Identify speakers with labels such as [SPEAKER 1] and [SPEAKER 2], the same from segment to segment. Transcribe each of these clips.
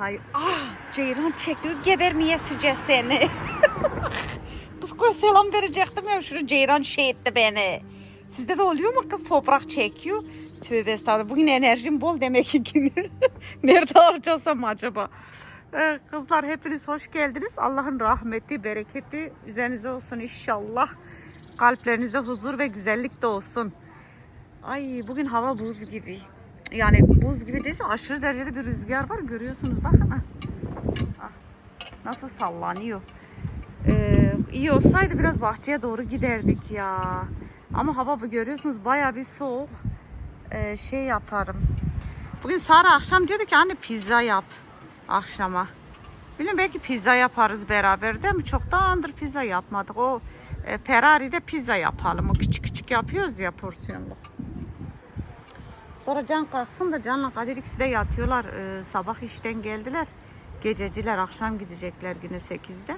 [SPEAKER 1] Hay ah Ceyran çekti gebermeye sıcak seni. kız koy selam verecektim ya şunu Ceyran şey etti beni. Sizde de oluyor mu kız toprak çekiyor? Tövbe estağfurullah. Bugün enerjim bol demek ki günü. Nerede harcasam acaba? Ee, kızlar hepiniz hoş geldiniz. Allah'ın rahmeti, bereketi üzerinize olsun inşallah. Kalplerinize huzur ve güzellik de olsun. Ay bugün hava buz gibi. Yani buz gibi değilse aşırı derecede bir rüzgar var. Görüyorsunuz bakın. ha. Ah, Nasıl sallanıyor. Ee, iyi olsaydı biraz bahçeye doğru giderdik ya. Ama hava bu görüyorsunuz baya bir soğuk. Ee, şey yaparım. Bugün Sara akşam diyordu ki anne pizza yap akşama. Bilmiyorum belki pizza yaparız beraber değil mi? Çoktandır pizza yapmadık. O e, Ferrari'de pizza yapalım. O küçük küçük yapıyoruz ya porsiyonlu. Sonra Can kalksın da Can'la Kadir ikisi de yatıyorlar. Ee, sabah işten geldiler. Gececiler akşam gidecekler güne 8'de.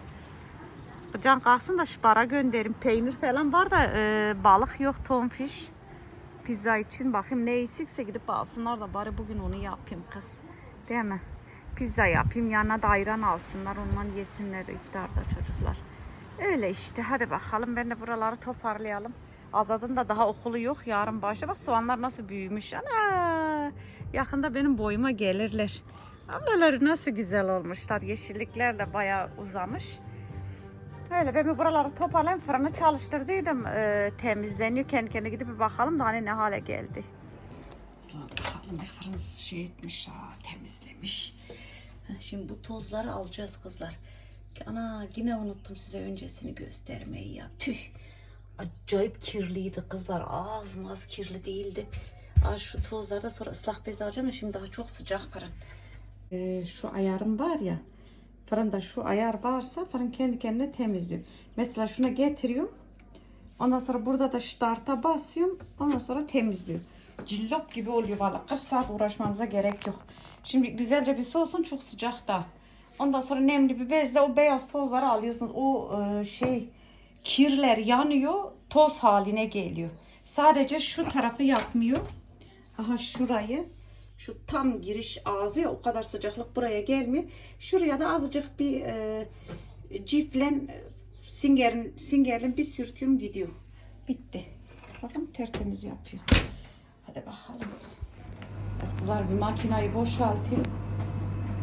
[SPEAKER 1] Can kalksın da şpara gönderin. Peynir falan var da e, balık yok tonfiş. Pizza için bakayım ne eksikse gidip alsınlar da bari bugün onu yapayım kız. Değil mi? Pizza yapayım yanına da ayran alsınlar ondan yesinler iftarda çocuklar. Öyle işte hadi bakalım ben de buraları toparlayalım. Azad'ın da daha okulu yok yarın başla. Bak soğanlar nasıl büyümüş. Ana! Yakında benim boyuma gelirler. Ablaları nasıl güzel olmuşlar. Yeşillikler de bayağı uzamış. Öyle ben buraları toparlayayım fırını çalıştırdıydım. Ee, temizleniyor kendi kendine gidip bir bakalım da hani ne hale geldi. Sıla bakalım bir fırın şey etmiş ha, temizlemiş. Şimdi bu tozları alacağız kızlar. Ana yine unuttum size öncesini göstermeyi ya. Tüh. Acayip kirliydi kızlar. Az kirli değildi. Aa, şu tozlarda sonra ıslak bez alacağım ya şimdi daha çok sıcak fırın. Ee, şu ayarım var ya. Fırında şu ayar varsa fırın kendi kendine temizliyor. Mesela şunu getiriyorum. Ondan sonra burada da start'a basıyorum. Ondan sonra temizliyor. Cillop gibi oluyor valla. 40 saat uğraşmanıza gerek yok. Şimdi güzelce bir soğusun çok sıcak da. Ondan sonra nemli bir bezle o beyaz tozları alıyorsunuz. O e, şey kirler yanıyor. Toz haline geliyor. Sadece şu tarafı yapmıyor. Aha şurayı. Şu tam giriş ağzı ya o kadar sıcaklık buraya gelmiyor. Şuraya da azıcık bir e, ciflen e, singerin, singerin bir sürtüyorum gidiyor. Bitti. Bakın tertemiz yapıyor. Hadi bakalım. Bunlar bir makinayı boşaltayım.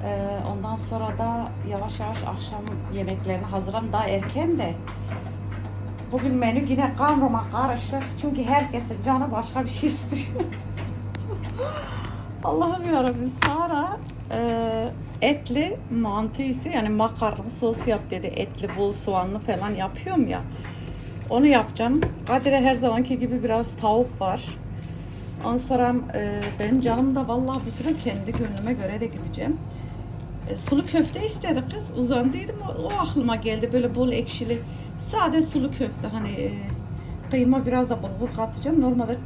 [SPEAKER 1] Ee, ondan sonra da yavaş yavaş akşam yemeklerini hazırlam. Daha erken de. Bugün menü yine karma karışık. Çünkü herkesin canı başka bir şey istiyor. Allah'ım yarabbim Sara e, etli mantı istiyor. Yani makarna sos yap dedi. Etli, bol soğanlı falan yapıyorum ya. Onu yapacağım. Kadir'e her zamanki gibi biraz tavuk var. Sonra e, benim canım da vallahi bu sefer kendi gönlüme göre de gideceğim. E, sulu köfte istedi kız. Uzandıydım o, o aklıma geldi. Böyle bol ekşili sade sulu köfte. Hani e, kıyma biraz da bulgur katacağım. Normalde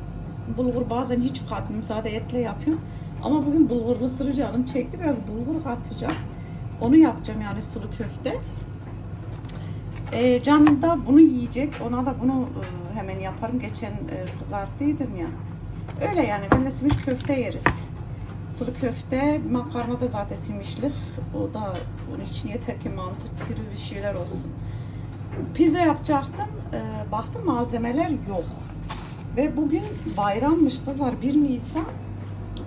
[SPEAKER 1] bulgur bazen hiç katmıyorum. Sade etle yapıyorum. Ama bugün bulgurlu sırı canım çekti. Biraz bulgur katacağım. Onu yapacağım yani sulu köfte. E, Can da bunu yiyecek. Ona da bunu e, hemen yaparım. Geçen e, kızarttıydım ya. Öyle yani. Benimle simiş köfte yeriz. Sulu köfte, makarna da zaten simişlik. O da onun için yeter ki mantı türü bir şeyler olsun. Pizza yapacaktım. E, baktım malzemeler yok. Ve bugün bayrammış kızlar 1 Nisan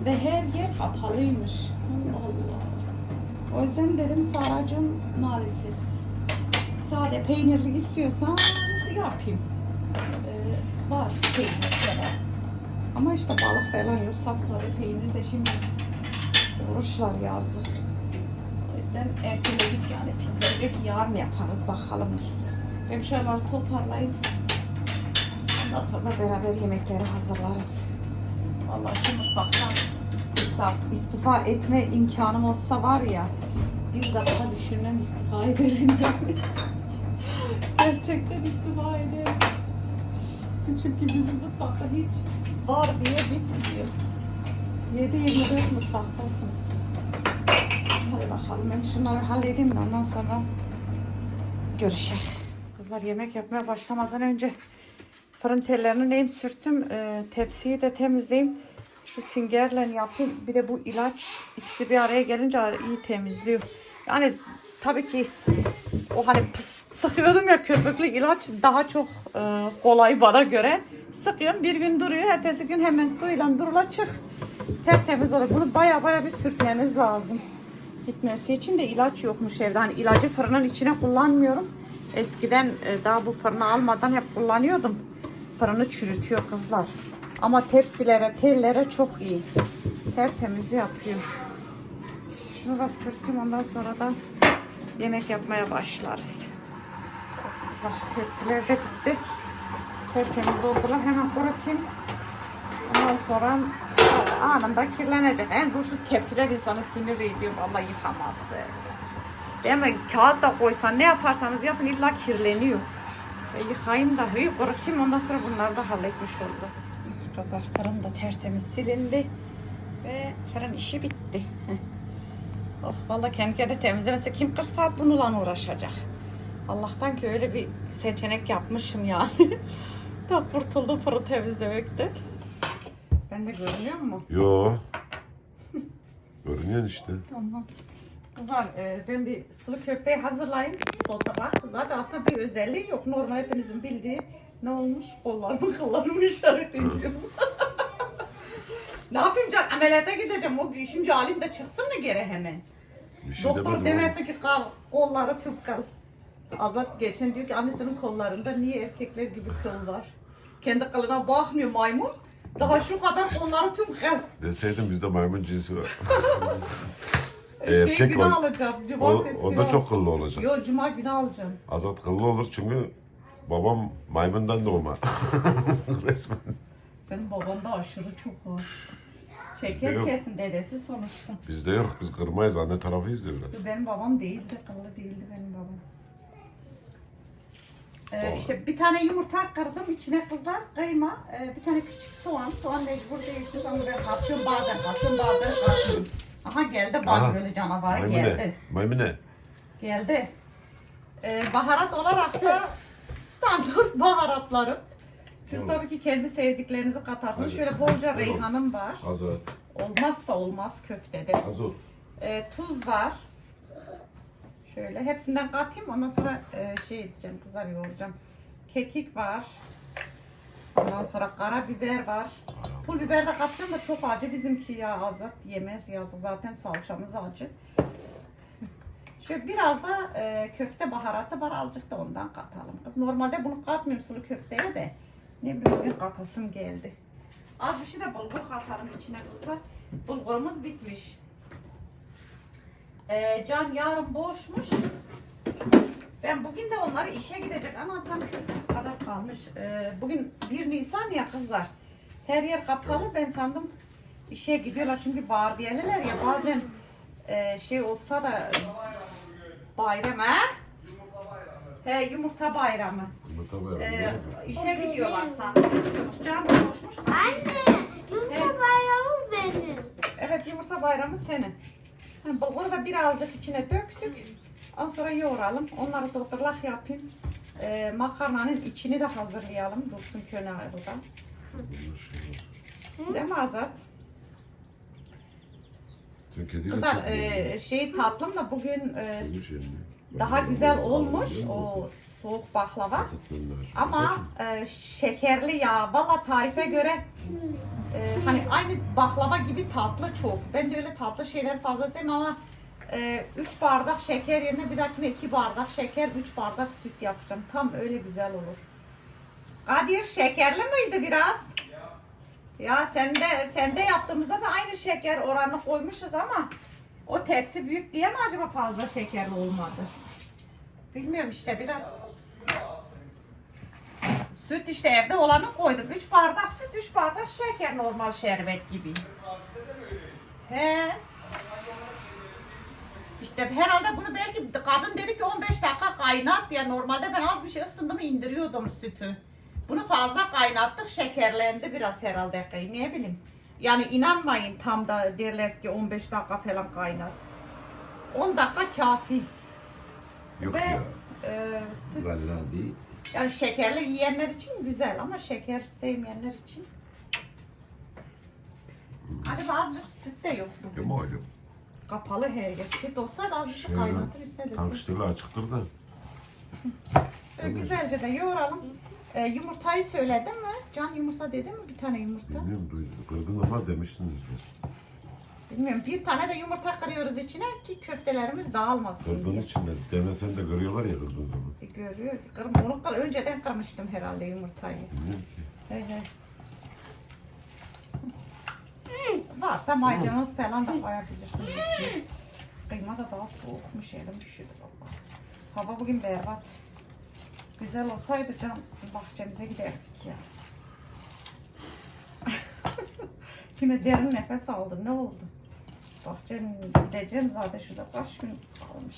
[SPEAKER 1] ve her yer kapalıymış. Allah. O yüzden dedim Saracığım maalesef sade peynirli istiyorsan nasıl yapayım? Ee, var peynir falan. Ama işte balık falan yok. Sapsarı peynir de şimdi oruçlar yazdık. O yüzden erteledik yani pizzayı yarın yaparız bakalım. Ben şeyler toparlayıp ondan sonra beraber yemekleri hazırlarız. Vallahi şu mutfaktan istifa, etme imkanım olsa var ya bir dakika düşünmem istifa ederim yani. Gerçekten istifa ederim. Çünkü bizim mutfakta hiç var diye bitmiyor. 7-24 mutfaktasınız. Hadi bakalım ben şunları halledeyim de ondan sonra görüşelim. Kızlar yemek yapmaya başlamadan önce fırın tellerini neyim sürttüm. Ee, tepsiyi de temizleyeyim. Şu singerle yapayım. Bir de bu ilaç ikisi bir araya gelince iyi temizliyor. Yani tabii ki o hani pıs sıkıyordum ya köpüklü ilaç daha çok e, kolay bana göre. Sıkıyorum bir gün duruyor. Ertesi gün hemen suyla durula çık. Tertemiz oluyor. Bunu baya baya bir sürtmeniz lazım. Gitmesi için de ilaç yokmuş evde. Hani ilacı fırının içine kullanmıyorum. Eskiden e, daha bu fırına almadan hep kullanıyordum. Fırını çürütüyor kızlar. Ama tepsilere, tellere çok iyi. Tertemiz yapıyor. Şunu da sürteyim ondan sonra da yemek yapmaya başlarız. Evet kızlar tepsiler de bitti. Tertemiz oldular. Hemen kurutayım. Ondan sonra anında kirlenecek. En zor şu tepsiler insanı sinir ediyor. Vallahi yıkaması. Değil mi? Kağıt da koysan ne yaparsanız yapın illa kirleniyor. E, yıkayayım da hıyı kurutayım ondan sonra bunları da halletmiş oldu. Kızlar fırın da tertemiz silindi. Ve fırın işi bitti. oh vallahi kendi kendine temizlemese kim 40 saat bununla uğraşacak. Allah'tan ki öyle bir seçenek yapmışım yani. da kurtuldum fırın temizlemekten. Ben de görünüyor mu?
[SPEAKER 2] Yo. Görünüyor işte.
[SPEAKER 1] Tamam. Kızlar e, ben bir sulu köfteyi hazırlayayım. Fotoğraf. Zaten aslında bir özelliği yok. Normal hepinizin bildiği ne olmuş? Kollarımı kıllarımı işaret ediyorum. ne yapayım can? Ameliyata gideceğim. O şimdi halim de çıksın mı geri hemen?
[SPEAKER 2] Bir şey
[SPEAKER 1] Doktor
[SPEAKER 2] demedim
[SPEAKER 1] ki kal, kolları tüm kal. Azat geçen diyor ki anne senin kollarında niye erkekler gibi kıl var? Kendi kılına bakmıyor maymun. Daha şu kadar kolları
[SPEAKER 2] ama. Deseydim bizde maymun cinsi var.
[SPEAKER 1] şey
[SPEAKER 2] Erkek
[SPEAKER 1] günü alacağım.
[SPEAKER 2] O,
[SPEAKER 1] Cumartesi
[SPEAKER 2] o
[SPEAKER 1] günü
[SPEAKER 2] da
[SPEAKER 1] al-
[SPEAKER 2] çok kıllı olacak.
[SPEAKER 1] Yo cuma günü alacağım.
[SPEAKER 2] Azat kıllı olur çünkü babam maymundan doğma. Resmen.
[SPEAKER 1] Senin babanda aşırı çok var.
[SPEAKER 2] Bizde
[SPEAKER 1] Şeker
[SPEAKER 2] yok.
[SPEAKER 1] kesin dedesi sonuçta.
[SPEAKER 2] Bizde yok. Biz kırmayız. Anne tarafıyız da biraz.
[SPEAKER 1] Benim babam değildi, kıllı değildi benim babam. Ee, işte bir tane yumurta kırdım içine kızlar kıyma, ee, bir tane küçük soğan, soğan mecbur değilsiniz ama ben katıyorum bazen, katıyorum bazen katıyorum. Aha geldi bak
[SPEAKER 2] Aha,
[SPEAKER 1] böyle canavar
[SPEAKER 2] Maymune.
[SPEAKER 1] geldi.
[SPEAKER 2] Maymune.
[SPEAKER 1] Geldi. Ee, baharat olarak da standart baharatlarım. Siz
[SPEAKER 2] Yok.
[SPEAKER 1] tabii ki kendi sevdiklerinizi katarsınız.
[SPEAKER 2] Hadi.
[SPEAKER 1] Şöyle bolca
[SPEAKER 2] Tamam.
[SPEAKER 1] reyhanım var.
[SPEAKER 2] Azot.
[SPEAKER 1] Olmazsa olmaz köftede.
[SPEAKER 2] Azot.
[SPEAKER 1] Ee, tuz var. Şöyle hepsinden katayım ondan sonra e, şey edeceğim kızar yoğuracağım. Kekik var. Ondan sonra karabiber var. Pul biber de katacağım da çok acı bizimki ya azat yemez yazı zaten salçamız acı. Şöyle biraz da e, köfte baharatı var azıcık da ondan katalım. Kız normalde bunu katmıyorum sulu köfteye de ne bileyim bir katasım geldi. Az bir şey de bulgur katarım içine kızlar. Bulgurumuz bitmiş. Ee, Can yarın boşmuş. Ben bugün de onları işe gidecek ama tam köfte kadar kalmış. Ee, bugün 1 Nisan ya kızlar. Her yer kapalı. Ben sandım işe gidiyorlar çünkü bardiyeliler ya bazen e, şey olsa da bayram ha? He yumurta bayramı.
[SPEAKER 2] Yumurta var.
[SPEAKER 1] Ee, işe gidiyorlar sandım. Can da boşmuş.
[SPEAKER 3] Anne, yumurta bayramı benim.
[SPEAKER 1] Evet yumurta bayramı senin. Ha, Bulguru da birazcık içine döktük. Ondan sonra yoğuralım. Onları dotırlak yapayım. Ee, makarnanın içini de hazırlayalım. Dursun kenarda. Değil mi Azat?
[SPEAKER 2] Sen kediyle çok
[SPEAKER 1] e, şey tatlım da bugün e,
[SPEAKER 2] elini.
[SPEAKER 1] daha güzel olmuş o soğuk baklava. Ama e, şekerli ya. Valla tarife göre e, hani aynı baklava gibi tatlı çok. Ben de öyle tatlı şeyler fazla sevmem ama 3 bardak şeker yerine bir dahakine 2 bardak şeker, 3 bardak süt yapacağım. Tam öyle güzel olur. Kadir şekerli miydi biraz? Ya sen de sen de yaptığımızda da aynı şeker oranı koymuşuz ama o tepsi büyük diye mi acaba fazla şekerli olmadı? Bilmiyorum işte biraz. Süt işte evde olanı koydum. 3 bardak süt, 3 bardak şeker normal şerbet gibi. He. İşte herhalde bunu belki kadın dedi ki 15 dakika kaynat ya normalde ben az bir şey ısındım indiriyordum sütü. Bunu fazla kaynattık şekerlendi biraz herhalde ne bileyim. Yani inanmayın tam da derler ki 15 dakika falan kaynat. 10 dakika kafi.
[SPEAKER 2] Yok
[SPEAKER 1] Ve
[SPEAKER 2] ya.
[SPEAKER 1] e, süt
[SPEAKER 2] Vallahi değil.
[SPEAKER 1] yani şekerli yiyenler için güzel ama şeker sevmeyenler için Hadi azıcık süt de yok bugün.
[SPEAKER 2] Değil mi oğlum?
[SPEAKER 1] Kapalı her yer. Süt olsaydı azıcık
[SPEAKER 2] Şey,
[SPEAKER 1] kaynatır istedim.
[SPEAKER 2] Tankıştırla açıktır da.
[SPEAKER 1] Güzelce de yoğuralım. Ee, yumurtayı söyledin mi? Can yumurta dedi mi? Bir tane yumurta.
[SPEAKER 2] Bilmiyorum duydum. Kırgın ama demişsiniz biz.
[SPEAKER 1] Bilmiyorum. Bir tane de yumurta kırıyoruz içine ki köftelerimiz dağılmasın
[SPEAKER 2] Kırdığın
[SPEAKER 1] diye.
[SPEAKER 2] için de denesen de kırıyorlar ya kırdığın zaman.
[SPEAKER 1] E, Görüyor. Kırm, onu kır, önceden kırmıştım herhalde yumurtayı.
[SPEAKER 2] Bilmiyorum ki.
[SPEAKER 1] He he. Varsa maydanoz falan da koyabilirsiniz. içine. Kıyma da daha soğukmuş elim üşüdü valla. Hava bugün berbat. Güzel olsaydı can bahçemize giderdik ya. Yine derin nefes aldım. Ne oldu? Bahçenin gideceğim zaten şurada kaç gün kalmış.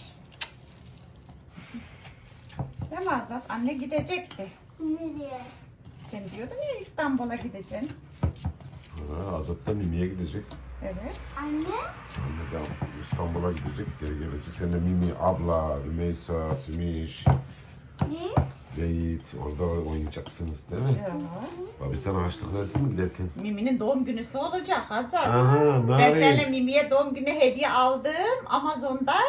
[SPEAKER 1] Değil mi Azat? Anne gidecekti.
[SPEAKER 3] Nereye?
[SPEAKER 1] Sen diyordun ya İstanbul'a gideceksin.
[SPEAKER 2] Ha, Azat da Mimi'ye gidecek.
[SPEAKER 1] Evet.
[SPEAKER 3] Anne?
[SPEAKER 2] Anne de İstanbul'a gidecek. Geri gelecek. Sen de Mimi, abla, Rümeysa, Simiş, Beyit. Orada oynayacaksınız değil mi?
[SPEAKER 1] Ya.
[SPEAKER 2] Abi sana harçlık versin giderken?
[SPEAKER 1] Mimi'nin doğum günüsü olacak Hazar.
[SPEAKER 2] Aha,
[SPEAKER 1] Ben seninle
[SPEAKER 2] narin.
[SPEAKER 1] Mimi'ye doğum günü hediye aldım Amazon'dan.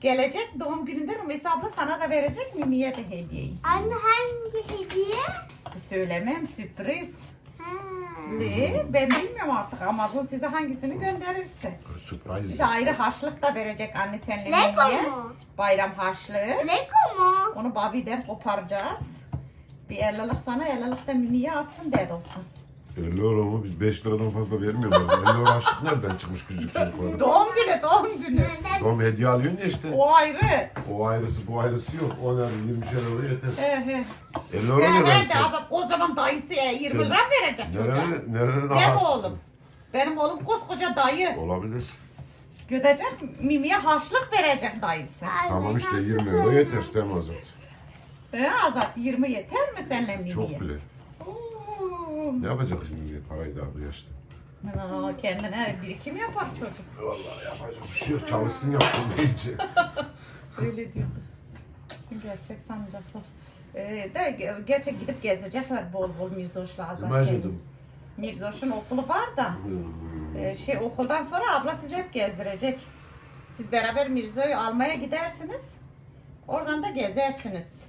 [SPEAKER 1] Gelecek doğum gününde Rumeysa abla sana da verecek Mimi'ye de hediyeyi.
[SPEAKER 3] Anne hangi hediye?
[SPEAKER 1] Söylemem sürpriz. Ne? Ben bilmiyorum artık Amazon size hangisini gönderirse.
[SPEAKER 2] Surprise.
[SPEAKER 1] Bir de ayrı harçlık da verecek anne seninle
[SPEAKER 3] Lego mu?
[SPEAKER 1] Bayram harçlığı.
[SPEAKER 3] Lego mu?
[SPEAKER 1] Onu Bobby'den koparacağız. Bir 50'lik sana 50'lik de Mimi'ye atsın ded olsun.
[SPEAKER 2] 50 euro mu? Biz 5 liradan fazla vermiyorlar. 50 euro harçlık nereden çıkmış küçük çocuklara?
[SPEAKER 1] Doğum günü doğum günü.
[SPEAKER 2] Tamam hediye alıyorsun ya işte.
[SPEAKER 1] O ayrı.
[SPEAKER 2] O ayrısı bu ayrısı yok. O nerede 20 euro yeter.
[SPEAKER 1] He he.
[SPEAKER 2] 50 euro
[SPEAKER 1] He
[SPEAKER 2] ne
[SPEAKER 1] he de
[SPEAKER 2] versen?
[SPEAKER 1] azap kocaman dayısı e, 20
[SPEAKER 2] Sen-
[SPEAKER 1] lira verecek çocuğa.
[SPEAKER 2] Nerenin, nerenin
[SPEAKER 1] Benim oğlum. Benim oğlum koskoca dayı.
[SPEAKER 2] Olabilir.
[SPEAKER 1] Gödecek Mimi'ye harçlık verecek dayısı.
[SPEAKER 2] Tamam işte 20 euro yeter değil mi Azat?
[SPEAKER 1] He azat 20 yeter mi seninle Mimi'ye?
[SPEAKER 2] Çok bile.
[SPEAKER 1] Oo.
[SPEAKER 2] Ne yapacak şimdi parayı daha bu yaşta?
[SPEAKER 1] Aa, kendine birikim yapar çocuk.
[SPEAKER 2] Vallahi yapacak bir şey yok. Çalışsın yapsın deyince.
[SPEAKER 1] Öyle diyor kız. Gerçek sandıklı. Ee, de ge- gerçek gidip gezecekler bol bol Mirzoş'la.
[SPEAKER 2] İmajladım.
[SPEAKER 1] Mirzoş'un okulu var da. Ee, şey okuldan sonra abla sizi hep gezdirecek. Siz beraber Mirzo'yu almaya gidersiniz. Oradan da gezersiniz.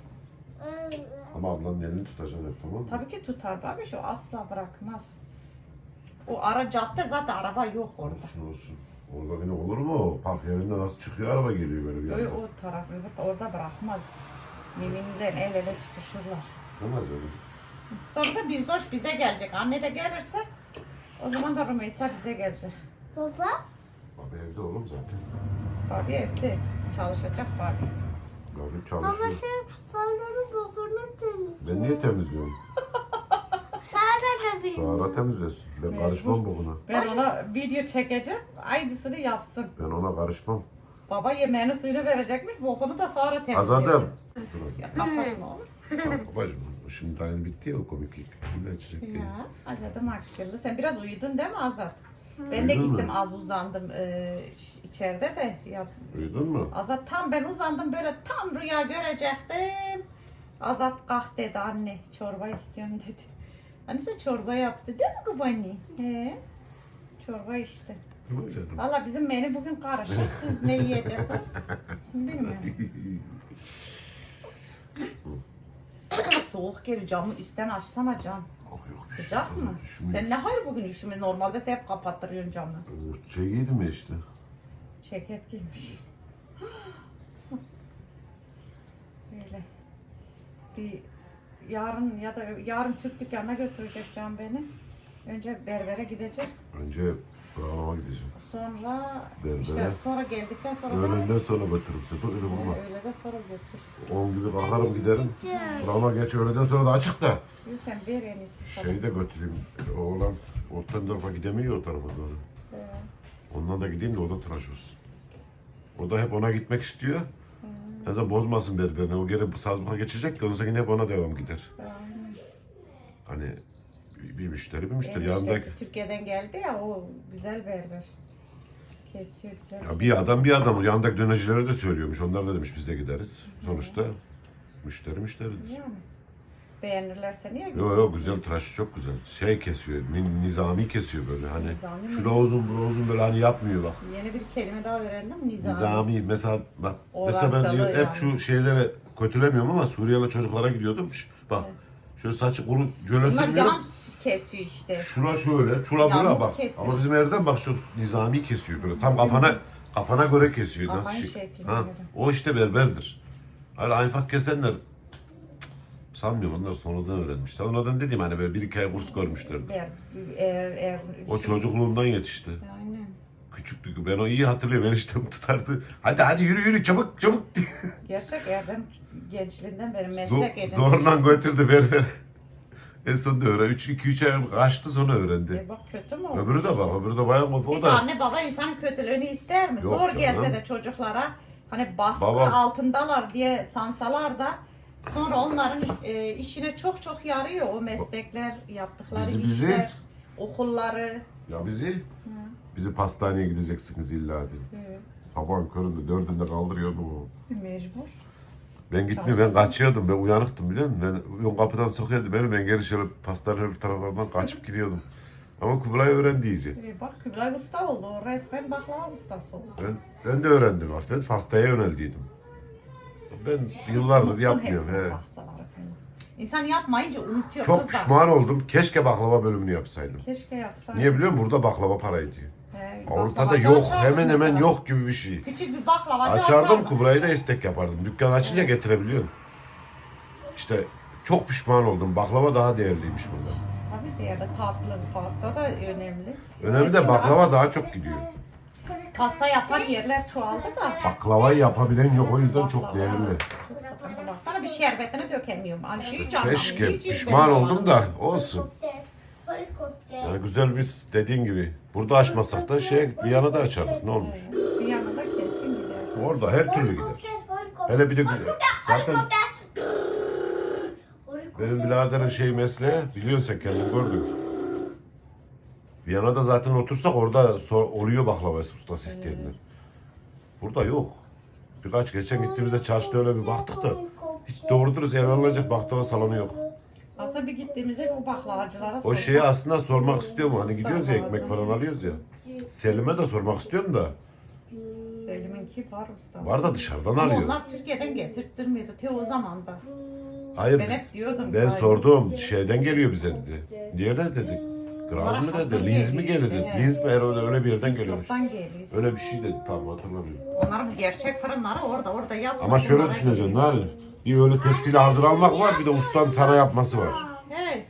[SPEAKER 2] Ama ablanın elini tutacaksın hep tamam mı?
[SPEAKER 1] Tabii ki tutar babiş o asla bırakmaz. O ara cadde zaten araba yok orada.
[SPEAKER 2] Olsun olsun. Orada yine olur mu? o? Park yerinde nasıl çıkıyor araba geliyor böyle bir
[SPEAKER 1] O,
[SPEAKER 2] anda.
[SPEAKER 1] o taraf öbür orada bırakmaz. Miminle el ele tutuşurlar.
[SPEAKER 2] Olmaz öyle.
[SPEAKER 1] Sonra da Mirzoş bize gelecek. Anne de gelirse o zaman da Rümeysa bize gelecek.
[SPEAKER 3] Baba?
[SPEAKER 2] Abi evde oğlum zaten.
[SPEAKER 1] Babi evde çalışacak Babi.
[SPEAKER 2] Abi
[SPEAKER 3] Baba
[SPEAKER 2] çalışıyor.
[SPEAKER 3] sen balonu babanı temizle.
[SPEAKER 2] Ben niye temizliyorum?
[SPEAKER 3] Sara da benim.
[SPEAKER 2] Sahara temizlesin. Ben karışmam bu buna.
[SPEAKER 1] Ben ona video çekeceğim. Aynısını yapsın.
[SPEAKER 2] Ben ona karışmam.
[SPEAKER 1] Baba yemeğini suyunu verecekmiş. Bokunu da sonra temizleyecek.
[SPEAKER 2] Azadem.
[SPEAKER 1] Ya kapatma oğlum.
[SPEAKER 2] Tamam babacığım. Şimdi dayın bitti ya o komiklik. Şimdi açacak değil.
[SPEAKER 1] Ya Azat'ım akıllı. Sen biraz uyudun değil mi Azat? Ben de
[SPEAKER 2] Uyudun mu?
[SPEAKER 1] gittim az uzandım e, ş- içeride de. Ya,
[SPEAKER 2] Uyudun mu?
[SPEAKER 1] Azat tam ben uzandım böyle tam rüya görecektim. Azat kalk dedi anne çorba istiyorum dedi. Anne sen çorba yaptı değil mi kubani? He. Çorba işte. Valla bizim menü bugün karışık. Siz ne yiyeceksiniz? Bilmiyorum. Soğuk geliyor camı üstten açsana cam.
[SPEAKER 2] Yok yok.
[SPEAKER 1] Sıcak mı?
[SPEAKER 2] Üşümüyor.
[SPEAKER 1] Sen ne hayır bugün üşümü? Normalde sen hep kapattırıyorsun camı.
[SPEAKER 2] Şey giydim ya işte.
[SPEAKER 1] Ceket giymiş. Böyle. Bir yarın ya da yarın Türk dükkanına götürecek Can beni. Önce berbere gidecek.
[SPEAKER 2] Önce programa gideceğim.
[SPEAKER 1] Sonra
[SPEAKER 2] Berbere.
[SPEAKER 1] işte sonra geldikten sonra da
[SPEAKER 2] Öğlenden sonra götürürüm seni. Öyle olma.
[SPEAKER 1] öyle de sonra götür.
[SPEAKER 2] 10 gibi kalkarım giderim. Programa geç öğleden sonra da açık da.
[SPEAKER 1] Yo, sen ver en iyisi sana.
[SPEAKER 2] Şeyi de götüreyim. Oğlan ortadan tarafa gidemiyor o tarafa doğru.
[SPEAKER 1] Ee,
[SPEAKER 2] Ondan da gideyim de o da tıraş olsun. O da hep ona gitmek istiyor. Zaman bozmasın berberini. O geri sazmaka geçecek ki ondan sonra yine hep ona devam gider.
[SPEAKER 1] aynen.
[SPEAKER 2] Hani bir müşteri bir müşteri.
[SPEAKER 1] Eniştesi Türkiye'den geldi ya o güzel berber. Kesiyor güzel.
[SPEAKER 2] ya bir adam bir adam. Yanındaki dönecilere de söylüyormuş. Onlar da demiş biz de gideriz. Sonuçta müşteri müşteridir.
[SPEAKER 1] Yani. Beğenirlerse niye
[SPEAKER 2] Yok
[SPEAKER 1] gülmesin?
[SPEAKER 2] yok güzel tıraşı çok güzel. Şey kesiyor, ni- nizami kesiyor böyle hani.
[SPEAKER 1] Nizami mi?
[SPEAKER 2] Şura uzun, bura uzun böyle hani yapmıyor bak.
[SPEAKER 1] Yeni bir kelime daha öğrendim. Nizami.
[SPEAKER 2] Nizami mesela bak mesela ben
[SPEAKER 1] Orantılı
[SPEAKER 2] diyor, hep
[SPEAKER 1] yani.
[SPEAKER 2] şu şeylere kötülemiyorum ama Suriyeli çocuklara gidiyordum. Şş, Bak şöyle saçı kuru
[SPEAKER 1] Bunlar
[SPEAKER 2] jölesi
[SPEAKER 1] yan kesiyor işte.
[SPEAKER 2] Şura şöyle, şura böyle bak.
[SPEAKER 1] kesiyor.
[SPEAKER 2] Ama bizim Erdem bak şu nizami kesiyor böyle. Tam kafana kafana göre kesiyor.
[SPEAKER 1] Kafanın
[SPEAKER 2] Nasıl şey?
[SPEAKER 1] şekline
[SPEAKER 2] Ha,
[SPEAKER 1] göre.
[SPEAKER 2] o işte berberdir. Öyle aynfak kesenler cık, sanmıyorum onlar sonradan öğrenmiş. Sonradan dediğim hani böyle bir iki ay kurs görmüşlerdi.
[SPEAKER 1] Eğer, eğer, eğer
[SPEAKER 2] O çocukluğundan yetişti.
[SPEAKER 1] Aynen.
[SPEAKER 2] Küçüktü. Ben o iyi hatırlıyorum. Eniştem tutardı. Hadi hadi yürü yürü çabuk çabuk.
[SPEAKER 1] Gerçek Erdem gençliğinden beri
[SPEAKER 2] Zor,
[SPEAKER 1] meslek edinmiş.
[SPEAKER 2] zorla götürdü berber. En sonunda öğren. 3-2-3 ay kaçtı sonra öğrendi.
[SPEAKER 1] E bak kötü mü oldu?
[SPEAKER 2] Öbürü de bak. Öbürü de bayağı o
[SPEAKER 1] Peki
[SPEAKER 2] da.
[SPEAKER 1] anne baba insanın kötülüğünü ister mi?
[SPEAKER 2] Yok
[SPEAKER 1] Zor
[SPEAKER 2] canım.
[SPEAKER 1] gelse de çocuklara hani baskı
[SPEAKER 2] Baba.
[SPEAKER 1] altındalar diye sansalar da sonra onların e, işine çok çok yarıyor o meslekler, yaptıkları
[SPEAKER 2] Bizi- bizi-
[SPEAKER 1] işler, okulları.
[SPEAKER 2] Ya bizi bizi pastaneye gideceksiniz illa diye. Sabahın köründe dördünde kaldırıyordum o.
[SPEAKER 1] Mecbur.
[SPEAKER 2] Ben gitmiyorum ben kaçıyordum ben uyanıktım biliyor musun? Ben ön kapıdan sokuyordu beni ben geri şöyle pastanın öbür taraflardan kaçıp gidiyordum. Ama Kubilay öğrendi iyice.
[SPEAKER 1] E, bak Kübra usta oldu. O resmen baklava ustası oldu.
[SPEAKER 2] Ben, ben de öğrendim artık. Ben pastaya yöneldiydim. Ben yıllardır yapmıyorum.
[SPEAKER 1] hepsini
[SPEAKER 2] He.
[SPEAKER 1] pastaları falan. İnsan yapmayınca unutuyor
[SPEAKER 2] Çok
[SPEAKER 1] kızlar.
[SPEAKER 2] pişman oldum. Keşke baklava bölümünü yapsaydım.
[SPEAKER 1] Keşke yapsaydım.
[SPEAKER 2] Niye biliyor musun? Burada baklava para ediyor.
[SPEAKER 1] He,
[SPEAKER 2] Avrupa'da yok.
[SPEAKER 1] açardım
[SPEAKER 2] Hemen hemen
[SPEAKER 1] mesela.
[SPEAKER 2] yok gibi bir şey.
[SPEAKER 1] Küçük bir baklavacı
[SPEAKER 2] Açardım
[SPEAKER 1] açardım.
[SPEAKER 2] Kubra'yı da istek yapardım. Dükkan açınca getirebiliyorum. İşte çok pişman oldum. Baklava daha değerliymiş burada.
[SPEAKER 1] Tabii değerli tatlı pasta da önemli.
[SPEAKER 2] Önemli de
[SPEAKER 1] Şimdi
[SPEAKER 2] baklava daha çok gidiyor.
[SPEAKER 1] Pasta yapan yerler çoğaldı da.
[SPEAKER 2] Baklavayı yapabilen yok o yüzden çok değerli.
[SPEAKER 1] Çok sıkıntı. Baksana bir şerbetini dökemiyorum. Hani hiç anlamıyorum.
[SPEAKER 2] Keşke
[SPEAKER 1] hiç
[SPEAKER 2] pişman
[SPEAKER 1] izlemiyorum.
[SPEAKER 2] oldum da olsun.
[SPEAKER 3] Helikopter.
[SPEAKER 2] Yani güzel bir dediğin gibi. Burada açmasak da şey bir yana da açardık ne olmuş.
[SPEAKER 1] Bir yanında kesin gider.
[SPEAKER 2] Orada her türlü gider. Hele bir de güzel. Zaten benim biraderin şey mesleği biliyorsun sen kendin gördün. Viyana'da zaten otursak orada sor- oluyor baklava ustası isteyenler. Burada yok. Birkaç geçen gittiğimizde çarşıda öyle bir baktık da hiç doğru dürüst el alınacak baklava salonu yok.
[SPEAKER 1] Aslında bir gittiğimizde bu baklavacılara
[SPEAKER 2] O şeyi aslında sormak istiyorum. Hani gidiyoruz ya
[SPEAKER 1] Usta
[SPEAKER 2] ekmek falan alıyoruz ya. Selim'e de sormak istiyorum da.
[SPEAKER 1] Selim'inki var ustası.
[SPEAKER 2] Var da dışarıdan
[SPEAKER 1] Ama
[SPEAKER 2] alıyor.
[SPEAKER 1] onlar Türkiye'den getirttirmiyordu. Te o zaman da.
[SPEAKER 2] Hayır
[SPEAKER 1] Ben
[SPEAKER 2] biz-
[SPEAKER 1] hep diyordum.
[SPEAKER 2] ben
[SPEAKER 1] galiba.
[SPEAKER 2] sordum şeyden geliyor bize dedi. Diğerler dedik. Graz mı dedi, Liz mi
[SPEAKER 1] geliyor
[SPEAKER 2] dedi. Liz mi öyle, öyle bir yerden geliyormuş.
[SPEAKER 1] Geliyor.
[SPEAKER 2] Öyle bir şey dedi tam hatırlamıyorum.
[SPEAKER 1] Onların bu gerçek fırınları orada orada yapıyor.
[SPEAKER 2] Ama şöyle düşüneceksin. Narin. Bir öyle tepsiyle hazır almak var bir de ustan sana yapması var.
[SPEAKER 3] Gördüm.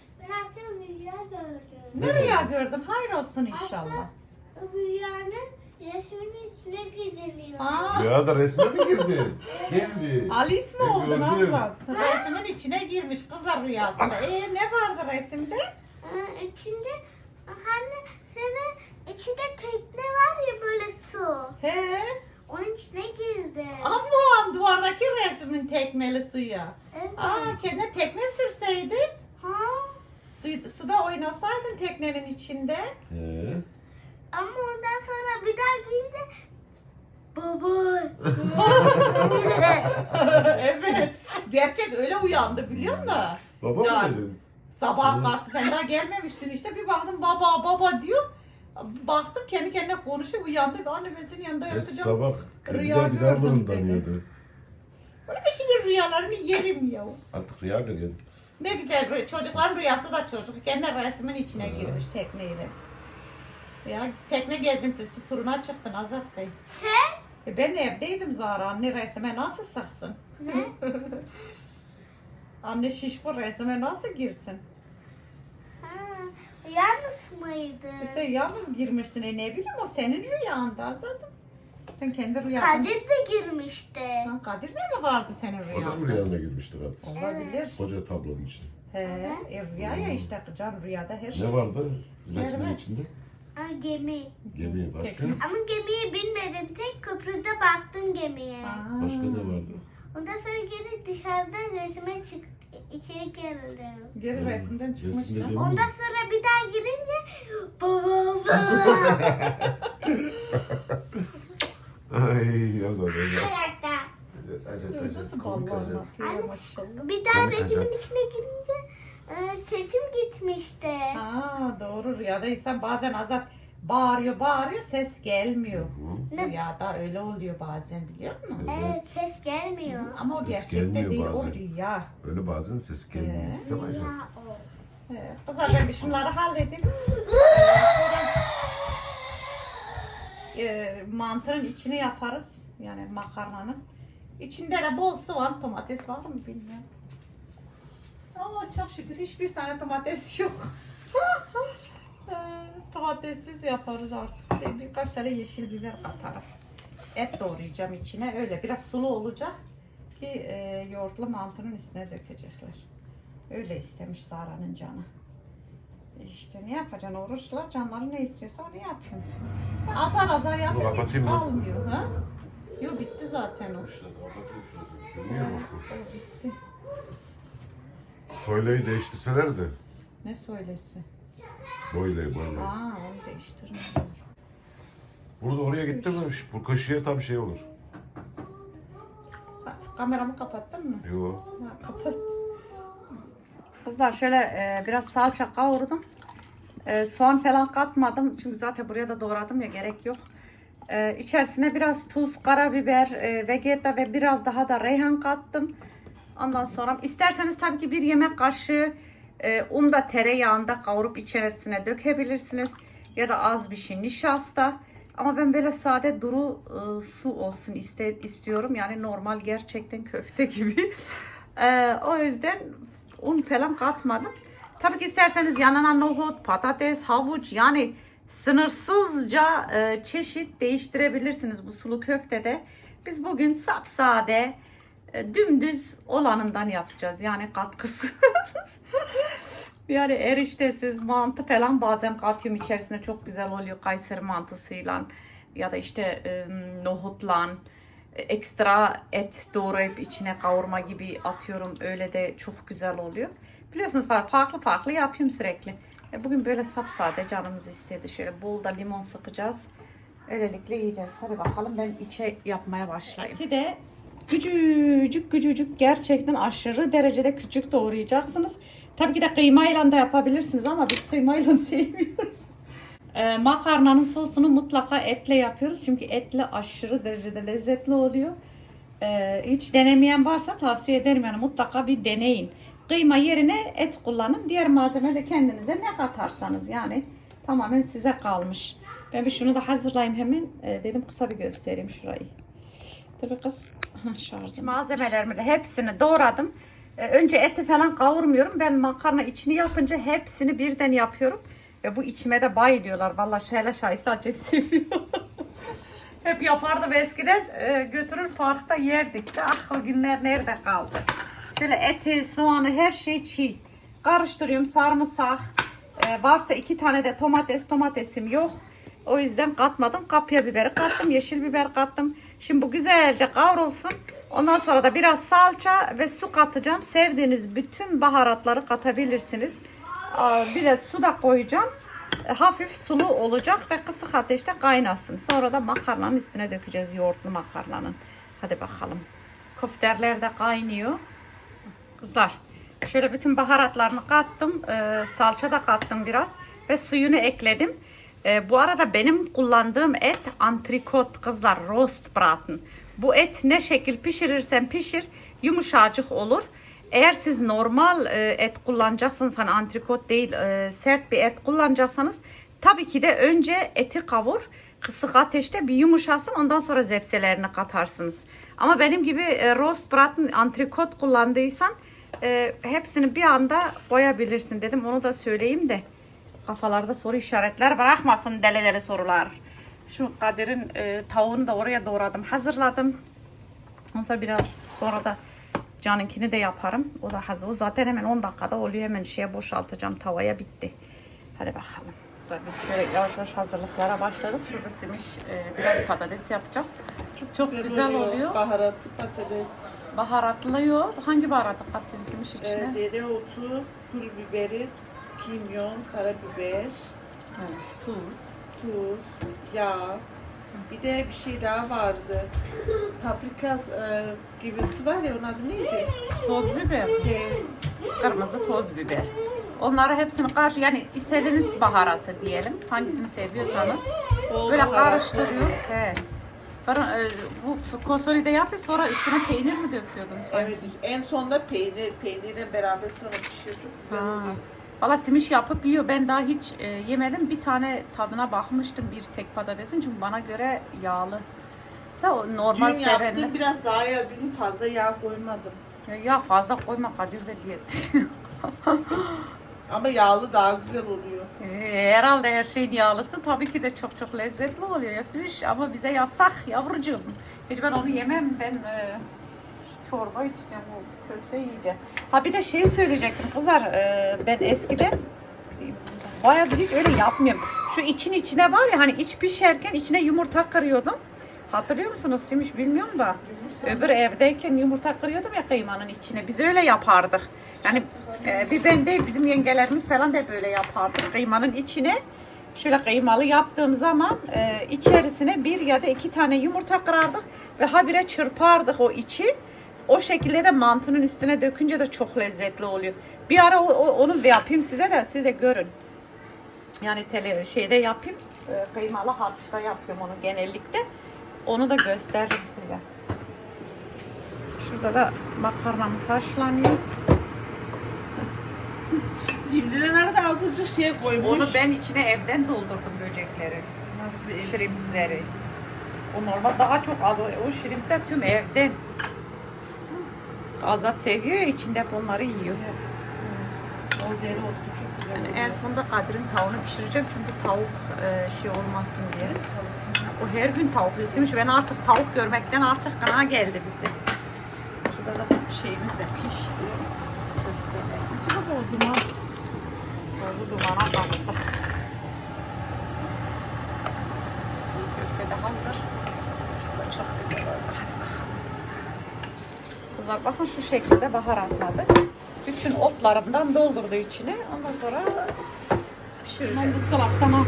[SPEAKER 1] ne rüya gördüm? Hayır olsun inşallah.
[SPEAKER 3] Rüyanın resminin içine gidiliyor.
[SPEAKER 1] Aa,
[SPEAKER 2] Ya da resme mi girdi? Gel bir.
[SPEAKER 1] Alice mi
[SPEAKER 2] Ben
[SPEAKER 1] oldu
[SPEAKER 2] gördüm.
[SPEAKER 1] Nazan? Resmin içine girmiş kızlar rüyasında. Ee ne vardı resimde?
[SPEAKER 3] Ee, içinde hani senin içinde tekne var ya böyle su.
[SPEAKER 1] He.
[SPEAKER 3] Onun içine girdi.
[SPEAKER 1] Aman duvardaki resmin tekmeli suya.
[SPEAKER 3] Evet.
[SPEAKER 1] Aa kendine tekne sürseydin.
[SPEAKER 3] Ha?
[SPEAKER 1] Su, suda oynasaydın teknenin içinde.
[SPEAKER 2] He.
[SPEAKER 3] Ama ondan sonra bir daha girince baba.
[SPEAKER 1] evet. Gerçek öyle uyandı biliyor musun?
[SPEAKER 2] Baba
[SPEAKER 1] Can.
[SPEAKER 2] mı dedin?
[SPEAKER 1] Sabah karşı sen daha gelmemiştin işte bir baktım baba baba diyor. Baktım kendi kendine konuşuyor uyandı. Anne ben senin yanında
[SPEAKER 2] E,
[SPEAKER 1] yatacağım.
[SPEAKER 2] sabah
[SPEAKER 1] Rüya
[SPEAKER 2] bir daha
[SPEAKER 1] gördüm
[SPEAKER 2] mırıldanıyordu.
[SPEAKER 1] Böyle bir şeyin rüyalarını yerim ya.
[SPEAKER 2] Artık rüya görüyor.
[SPEAKER 1] Ne güzel rüya. Çocukların rüyası da çocuk. Kendi resmin içine girmiş tekneyle. Ya tekne gezintisi turuna çıktın Azat Bey.
[SPEAKER 3] Sen?
[SPEAKER 1] E ben evdeydim Zara. Anne resme nasıl sıksın?
[SPEAKER 3] Ne?
[SPEAKER 1] Anne şişko resme nasıl girsin?
[SPEAKER 3] Ha, yalnız mıydı?
[SPEAKER 1] E sen yalnız girmişsin. E ne bileyim o senin rüyanda Azat'ım. Sen kendi rüyanda.
[SPEAKER 3] Kadir de girmişti.
[SPEAKER 1] Lan Kadir de mi vardı senin
[SPEAKER 2] O da mı
[SPEAKER 1] rüyanda?
[SPEAKER 2] rüyana girmişti artık?
[SPEAKER 1] Olabilir.
[SPEAKER 2] Koca tablonun içinde.
[SPEAKER 1] He, e, rüya ya işte can rüyada her şey.
[SPEAKER 2] Ne vardı resmin
[SPEAKER 1] Serbest.
[SPEAKER 2] içinde?
[SPEAKER 3] Ha, gemi.
[SPEAKER 2] Gemi başka?
[SPEAKER 3] Ama gemiye binmedim. Tek köprüde baktım gemiye.
[SPEAKER 1] Aa.
[SPEAKER 2] Başka ne vardı?
[SPEAKER 3] Ondan sonra geri dışarıdan resme çık içeri geldim.
[SPEAKER 1] Geri
[SPEAKER 2] Hmm.
[SPEAKER 1] resimden çıkmış
[SPEAKER 2] Resimde gemi-
[SPEAKER 3] Ondan sonra baba.
[SPEAKER 2] Ay yazar.
[SPEAKER 3] Ayakta.
[SPEAKER 2] Acet acet
[SPEAKER 1] Nasıl
[SPEAKER 2] acet.
[SPEAKER 1] anlatıyor maşallah.
[SPEAKER 3] Bir daha
[SPEAKER 2] Komik
[SPEAKER 3] resmin
[SPEAKER 2] acayip.
[SPEAKER 3] içine girince e, sesim gitmişti.
[SPEAKER 1] Aa doğru rüyada insan bazen azat bağırıyor bağırıyor ses gelmiyor.
[SPEAKER 3] Ne?
[SPEAKER 1] Rüyada öyle oluyor bazen biliyor musun?
[SPEAKER 3] Evet ses gelmiyor.
[SPEAKER 1] Ama o
[SPEAKER 2] Ses
[SPEAKER 1] gerçekte
[SPEAKER 2] gelmiyor
[SPEAKER 1] değil o
[SPEAKER 2] bazen.
[SPEAKER 1] rüya.
[SPEAKER 2] Öyle bazen ses gelmiyor.
[SPEAKER 1] Ee?
[SPEAKER 2] Değil mi?
[SPEAKER 3] Ya o.
[SPEAKER 1] Ee, Kızlar ben şunları halledeyim. Sonra e, mantının içini yaparız. Yani makarnanın. İçinde de bol soğan domates var mı bilmiyorum. Ama çok şükür hiçbir tane domates yok. Ee, Domatessiz yaparız artık. Birkaç tane yeşil biber katarım. Et doğrayacağım içine. Öyle biraz sulu olacak ki e, yoğurtlu mantının üstüne dökecekler. Öyle istemiş Zara'nın canı. E İşte ne yapacaksın oruçlar canları ne istiyorsa onu yapıyorum. Azar azar hiç
[SPEAKER 2] mı?
[SPEAKER 1] kalmıyor. Ha? Yok bitti zaten o.
[SPEAKER 2] İşte kapatayım şunu. Boş boş?
[SPEAKER 1] O bitti.
[SPEAKER 2] Söyleyi değiştirselerdi.
[SPEAKER 1] Ne söylesi?
[SPEAKER 2] Boylayı boylayı.
[SPEAKER 1] Aa onu değiştirme.
[SPEAKER 2] Burada oraya gitti mi? Bu kaşıya tam şey olur.
[SPEAKER 1] Kameramı kapattın mı?
[SPEAKER 2] Yo.
[SPEAKER 1] Ha, kapat. Kızlar şöyle e, biraz salça kavurdum. E, soğan falan katmadım. Çünkü zaten buraya da doğradım ya gerek yok. E, içerisine biraz tuz, karabiber, e, vegeta ve biraz daha da reyhan kattım. Ondan sonra isterseniz tabii ki bir yemek kaşığı e, un da tereyağında kavurup içerisine dökebilirsiniz. Ya da az bir şey nişasta. Ama ben böyle sade duru e, su olsun iste, istiyorum. Yani normal gerçekten köfte gibi. E, o yüzden un falan katmadım. Tabii ki isterseniz yanına nohut, patates, havuç yani sınırsızca e, çeşit değiştirebilirsiniz bu sulu köftede. Biz bugün sapsade, e, dümdüz olanından yapacağız. Yani katkısı. yani eriştesiz mantı falan bazen katıyorum içerisine çok güzel oluyor Kayseri mantısıyla ya da işte e, nohutla ekstra et doğrayıp içine kavurma gibi atıyorum öyle de çok güzel oluyor. Biliyorsunuz farklı farklı yapıyorum sürekli. E, bugün böyle sapsade canımız istedi. Şöyle bol da limon sıkacağız. Öylelikle yiyeceğiz. Hadi bakalım ben içe yapmaya başlayayım. Eti de küçücük küçücük gerçekten aşırı derecede küçük doğrayacaksınız. Tabii ki de kıymayla da yapabilirsiniz ama biz kıymayla sevmiyoruz. Ee, makarnanın sosunu mutlaka etle yapıyoruz. Çünkü etle aşırı derecede lezzetli oluyor. Ee, hiç denemeyen varsa tavsiye ederim yani mutlaka bir deneyin. Kıyma yerine et kullanın. Diğer malzeme de kendinize ne katarsanız yani tamamen size kalmış. Ben bir şunu da hazırlayayım hemen. Ee, dedim kısa bir göstereyim şurayı. Bir kız. Şarjım. Malzemelerimi de hepsini doğradım. Ee, önce eti falan kavurmuyorum. Ben makarna içini yapınca hepsini birden yapıyorum. Ve bu içime de bayılıyorlar. Vallahi şöyle şahisi acayip seviyor. Hep yapardım eskiden. Ee, götürür parkta yerdik. Ah o günler nerede kaldı? Şöyle eti, soğanı her şey çiğ. Karıştırıyorum sarımsak. Ee, varsa iki tane de domates. Domatesim yok. O yüzden katmadım. Kapya biberi kattım. Yeşil biber kattım. Şimdi bu güzelce kavrulsun. Ondan sonra da biraz salça ve su katacağım. Sevdiğiniz bütün baharatları katabilirsiniz. Bir de su da koyacağım. E, Hafif sulu olacak ve kısık ateşte kaynasın. Sonra da makarnanın üstüne dökeceğiz yoğurtlu makarnanın. Hadi bakalım. Köfterler de kaynıyor. Kızlar şöyle bütün baharatlarını kattım. Ee, salça da kattım biraz. Ve suyunu ekledim. Ee, bu arada benim kullandığım et antrikot kızlar. Roast braten. Bu et ne şekil pişirirsen pişir yumuşacık olur. Eğer siz normal e, et kullanacaksanız hani antrikot değil e, sert bir et kullanacaksanız tabii ki de önce eti kavur kısık ateşte bir yumuşasın ondan sonra zepselerini katarsınız. Ama benim gibi e, roast braten antrikot kullandıysan e, hepsini bir anda koyabilirsin dedim onu da söyleyeyim de kafalarda soru işaretler bırakmasın deli deli sorular. Şu Kadir'in e, tavuğunu da oraya doğradım hazırladım. Ondan sonra biraz sonra da Can'ınkini de yaparım. O da hazır. O zaten hemen 10 dakikada oluyor. Hemen şeye boşaltacağım. Tavaya bitti. Hadi bakalım. Biz şöyle yavaş yavaş hazırlıklara başladık. Şurada simiş e, biraz patates yapacak. Çok, çok güzel, oluyor.
[SPEAKER 4] Baharatlı patates,
[SPEAKER 1] Baharatlıyor. Hangi baharatı katıyorsun simiş
[SPEAKER 4] e,
[SPEAKER 1] içine?
[SPEAKER 4] dereotu, pul biberi, kimyon, karabiber,
[SPEAKER 1] Evet, tuz.
[SPEAKER 4] tuz, yağ. Bir de bir şey daha vardı. Paprika e, gibi var ya onun adı neydi?
[SPEAKER 1] Toz biber.
[SPEAKER 4] E,
[SPEAKER 1] Kırmızı toz biber. Onları hepsini karşı yani istediğiniz baharatı diyelim. Hangisini seviyorsanız.
[SPEAKER 4] Bol
[SPEAKER 1] Böyle karıştırıyor. He. Sonra e, bu kosori de yapıyor sonra üstüne peynir mi döküyordun sen?
[SPEAKER 4] Evet en sonunda peynir peynirle beraber sonra pişiyor çok güzel
[SPEAKER 1] Ha.
[SPEAKER 4] oluyor.
[SPEAKER 1] Valla simiş yapıp yiyor. Ben daha hiç e, yemedim. Bir tane tadına bakmıştım bir tek patatesin. Çünkü bana göre yağlı. Da o normal
[SPEAKER 4] Dün yaptım
[SPEAKER 1] sevenler.
[SPEAKER 4] biraz daha ya dün fazla yağ koymadım.
[SPEAKER 1] Ya, ya fazla koyma Kadir de diyet.
[SPEAKER 4] Ama yağlı daha güzel oluyor.
[SPEAKER 1] Ee, Herhalde her şeyin yağlısı tabii ki de çok çok lezzetli oluyor. Yapmış ama bize yasak yavrucuğum. Hiç ben onu yemem. Ben e, çorba içeceğim. O köfte yiyeceğim. Ha bir de şey söyleyecektim kızlar. e, ben eskiden bayağıdır hiç öyle yapmıyorum. Şu için içine var ya hani iç pişerken içine yumurta kırıyordum. Hatırlıyor musunuz Simiş bilmiyorum da. Öbür evdeyken yumurta kırıyordum ya kıymanın içine. Biz öyle yapardık. Yani e, bir ben değil bizim yengelerimiz falan da böyle yapardık. Kıymanın içine şöyle kıymalı yaptığım zaman e, içerisine bir ya da iki tane yumurta kırardık ve habire çırpardık o içi. O şekilde de mantının üstüne dökünce de çok lezzetli oluyor. Bir ara o- onu yapayım size de size görün. Yani tele, şeyde yapayım. e, Kıymalı harçta yapıyorum onu genellikle. Onu da gösteririm size. Şurada da makarnamız haşlanıyor.
[SPEAKER 4] Şimdi de nerede azıcık şey koymuş.
[SPEAKER 1] Onu ben içine evden doldurdum böcekleri.
[SPEAKER 4] nasıl bir
[SPEAKER 1] Şirimsleri. O normal daha çok az. O şirimsler tüm evden. Azat seviyor ya içinde hep onları yiyor.
[SPEAKER 4] o deri otlu çok güzel
[SPEAKER 1] Yani en sonunda Kadir'in tavuğunu pişireceğim çünkü tavuk e, şey olmasın diye. O her gün tavuk yemiş. Ben artık tavuk görmekten artık kana geldi bize. Şurada da şeyimiz de pişti. Köftelerimiz var o duman. Tozu dumana kaldık. Sulu köfte de hazır. Bu da çok güzel oldu. Kızlar bakın şu şekilde baharatladık. Bütün otlarımdan doldurdu içine. Ondan sonra pişireceğiz. Bu salaktan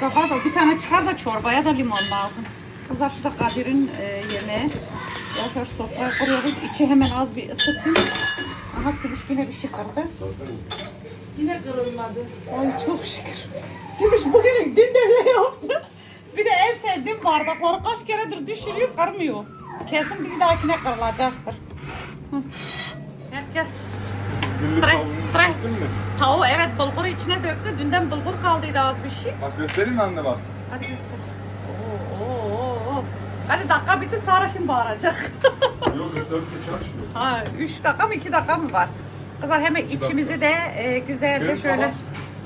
[SPEAKER 1] Daha da bir tane çıkar da çorbaya da limon lazım. Kızlar şurada Kadir'in e, yemeği. Yavaş yavaş sofraya koyuyoruz. İçi hemen az bir ısıtayım. Aha Siliş yine bir şey kırdı.
[SPEAKER 4] Yine kırılmadı.
[SPEAKER 1] Ay çok şükür. Siliş bugün dün de öyle yaptı. Bir de en sevdiğim bardakları kaç keredir düşürüyor kırmıyor. Kesin bir dahakine kırılacaktır. Hı. Herkes stres, stres. Tavuğu evet bulguru içine döktü. Dünden bulgur kaldıydı az bir şey.
[SPEAKER 5] Bak göstereyim mi anne bak.
[SPEAKER 1] Hadi göster. Oo, oo, oo. Hadi dakika bitti Sara şimdi bağıracak.
[SPEAKER 5] Yok dört çalışmıyor.
[SPEAKER 1] ha, üç dakika mı iki dakika mı var? Kızlar hemen içimizi de e, güzelce
[SPEAKER 5] Evet,
[SPEAKER 1] şöyle
[SPEAKER 5] tamam.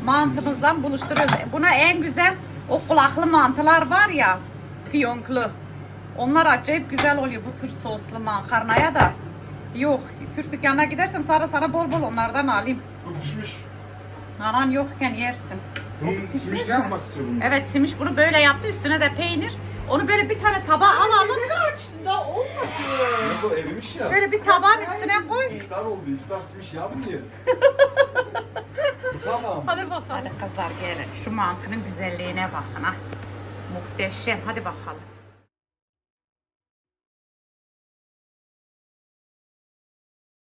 [SPEAKER 1] mantımızdan buluşturuyoruz. Buna en güzel o kulaklı mantılar var ya fiyonklu. Onlar acayip güzel oluyor bu tür soslu makarnaya da. Yok, Türk dükkanına gidersem Sara sana bol bol onlardan alayım.
[SPEAKER 5] Bu pişmiş.
[SPEAKER 1] Anan yokken yersin.
[SPEAKER 5] Simiş ne yapmak istiyordum?
[SPEAKER 1] Evet Simiş bunu böyle yaptı. Üstüne de peynir. Onu böyle bir tane tabağa alalım.
[SPEAKER 4] Daha olmadı.
[SPEAKER 5] Nasıl erimiş ya?
[SPEAKER 1] Şöyle bir tabağın üstüne koy.
[SPEAKER 5] İftar oldu. İftar simiş ya mı yiyelim? tamam.
[SPEAKER 1] Hadi bakalım. Hadi kızlar gelin. Şu mantının güzelliğine bakın ha. Muhteşem. Hadi bakalım.